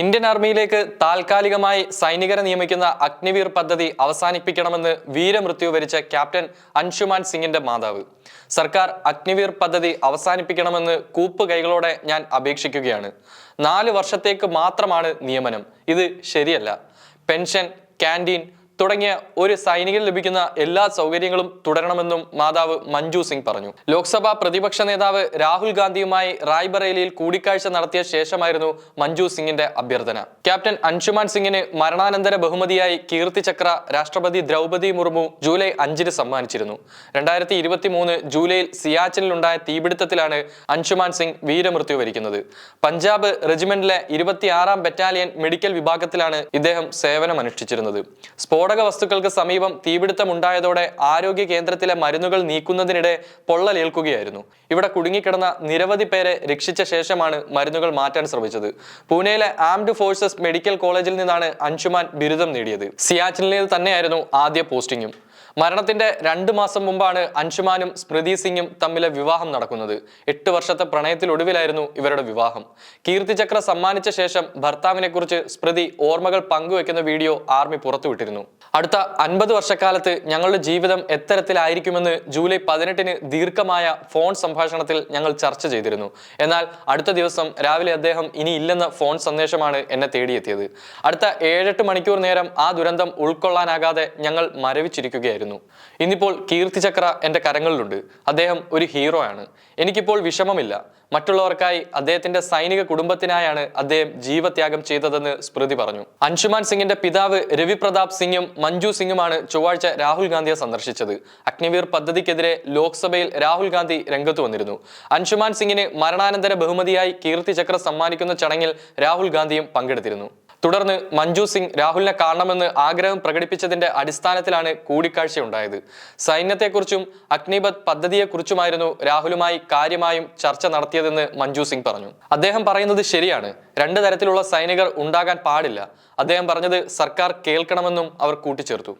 Indian ആർമിയിലേക്ക് താൽക്കാലികമായി സൈനികരെ നിയമിക്കുന്ന അഗ്നിവീർ പദ്ധതി അവസാനിപ്പിക്കണമെന്ന് വീരമൃത്യു വരിച്ച ക്യാപ്റ്റൻ അൻഷുമാൻ സിംഗിന്റെ മാതാവ്. സർക്കാർ അഗ്നിവീർ പദ്ധതി അവസാനിപ്പിക്കണമെന്ന് കൂപ്പ് കൈകളോടെ ഞാൻ അപേക്ഷിക്കുകയാണ്. നാല് വർഷത്തേക്ക് മാത്രമാണ് നിയമനം. ഇത് ശരിയല്ല. പെൻഷൻ ക്യാന്റീൻ തുടങ്ങിയ ഒരു സൈനികന് ലഭിക്കുന്ന എല്ലാ സൗകര്യങ്ങളും തുടരണമെന്നും മാതാവ് മഞ്ജു സിംഗ് പറഞ്ഞു. ലോക്സഭാ പ്രതിപക്ഷ നേതാവ് രാഹുൽ ഗാന്ധിയുമായി റായ്ബറേലിയിൽ കൂടിക്കാഴ്ച നടത്തിയ ശേഷമായിരുന്നു മഞ്ജു സിംഗിന്റെ അഭ്യർത്ഥന. ക്യാപ്റ്റൻ അൻഷുമാൻ സിംഗിന് മരണാനന്തര ബഹുമതിയായി കീർത്തി ചക്ര രാഷ്ട്രപതി ദ്രൗപദി മുർമു ജൂലൈ അഞ്ചിന് സമ്മാനിച്ചിരുന്നു. രണ്ടായിരത്തി ഇരുപത്തി മൂന്ന് ജൂലൈയിൽ സിയാച്ചിനിലുണ്ടായ തീപിടുത്തത്തിലാണ് അൻഷുമാൻ സിംഗ് വീരമൃത്യു വരിക്കുന്നത്. പഞ്ചാബ് റെജിമെന്റിലെ ഇരുപത്തിയാറാം ബറ്റാലിയൻ മെഡിക്കൽ വിഭാഗത്തിലാണ് ഇദ്ദേഹം സേവനമനുഷ്ഠിച്ചിരുന്നത്. സ്ഫോടക വസ്തുക്കൾക്ക് സമീപം തീപിടുത്തമുണ്ടായതോടെ ആരോഗ്യ കേന്ദ്രത്തിലെ മരുന്നുകൾ നീക്കുന്നതിനിടെ പൊള്ളലേൽക്കുകയായിരുന്നു ഇവിടെ കുടുങ്ങിക്കിടന്ന നിരവധി പേരെ രക്ഷിച്ച ശേഷമാണ് മരുന്നുകൾ മാറ്റാൻ ശ്രമിച്ചത്. പൂനെയിലെ ആംഡ് ഫോഴ്സസ് മെഡിക്കൽ കോളേജിൽ നിന്നാണ് അൻഷുമാൻ ബിരുദം നേടിയത്. സിയാച്ചിനിൽ തന്നെയായിരുന്നു ആദ്യ പോസ്റ്റിംഗും മരണത്തിന്റെ രണ്ട് മാസം മുമ്പാണ് അൻഷുമാനും സ്മൃതി സിംഗും തമ്മിലെ വിവാഹം നടക്കുന്നത്. എട്ട് വർഷത്തെ പ്രണയത്തിലൊടുവിലായിരുന്നു ഇവരുടെ വിവാഹം. കീർത്തിചക്ര സമ്മാനിച്ച ശേഷം ഭർത്താവിനെ കുറിച്ച് സ്മൃതി ഓർമ്മകൾ പങ്കുവെക്കുന്ന വീഡിയോ ആർമി പുറത്തുവിട്ടിരുന്നു. അടുത്ത അൻപത് വർഷക്കാലത്ത് ഞങ്ങളുടെ ജീവിതം എത്തരത്തിലായിരിക്കുമെന്ന് ജൂലൈ പതിനെട്ടിന് ദീർഘമായ ഫോൺ സംഭാഷണത്തിൽ ഞങ്ങൾ ചർച്ച ചെയ്തിരുന്നു. എന്നാൽ അടുത്ത ദിവസം രാവിലെ അദ്ദേഹം ഇനി ഇല്ലെന്ന ഫോൺ സന്ദേശമാണ് എന്നെ തേടിയെത്തിയത്. അടുത്ത ഏഴെട്ട് മണിക്കൂർ നേരം ആ ദുരന്തം ഉൾക്കൊള്ളാനാകാതെ ഞങ്ങൾ മരവിച്ചിരിക്കുകയായിരുന്നു. ഇന്നിപ്പോൾ കീർത്തി ചക്ര എന്റെ കരങ്ങളിലുണ്ട്. അദ്ദേഹം ഒരു ഹീറോ ആണ്. എനിക്കിപ്പോൾ വിഷമമില്ല. മറ്റുള്ളവർക്കായി അദ്ദേഹത്തിന്റെ സൈനിക കുടുംബത്തിനായാണ് അദ്ദേഹം ജീവത്യാഗം ചെയ്തതെന്ന് സ്മൃതി പറഞ്ഞു. അൻഷുമാൻ സിംഗിന്റെ പിതാവ് രവി പ്രതാപ് സിംഗും മഞ്ജു സിംഗുമാണ് ചൊവ്വാഴ്ച രാഹുൽ ഗാന്ധിയെ സന്ദർശിച്ചത്. അഗ്നിവീർ പദ്ധതിക്കെതിരെ ലോക്സഭയിൽ രാഹുൽ ഗാന്ധി രംഗത്ത് വന്നിരുന്നു. അൻഷുമാൻ സിംഗിന് മരണാനന്തര ബഹുമതിയായി കീർത്തി ചക്ര സമ്മാനിക്കുന്ന ചടങ്ങിൽ രാഹുൽ ഗാന്ധിയും പങ്കെടുത്തിരുന്നു. തുടർന്ന് മഞ്ജു സിംഗ് രാഹുലിനെ കാണണമെന്ന് ആഗ്രഹം പ്രകടിപ്പിച്ചതിന്റെ അടിസ്ഥാനത്തിലാണ് കൂടിക്കാഴ്ച ഉണ്ടായത് സൈന്യത്തെക്കുറിച്ചും അഗ്നിപത് പദ്ധതിയെക്കുറിച്ചുമായിരുന്നു രാഹുലുമായി കാര്യമായും ചർച്ച നടത്തിയതെന്ന് മഞ്ജു സിംഗ് പറഞ്ഞു. അദ്ദേഹം പറയുന്നത് ശരിയാണ്. രണ്ട് തരത്തിലുള്ള സൈനികർ ഉണ്ടാകാൻ പാടില്ല. അദ്ദേഹം പറഞ്ഞത് സർക്കാർ കേൾക്കണമെന്നും അവർ കൂട്ടിച്ചേർത്തു.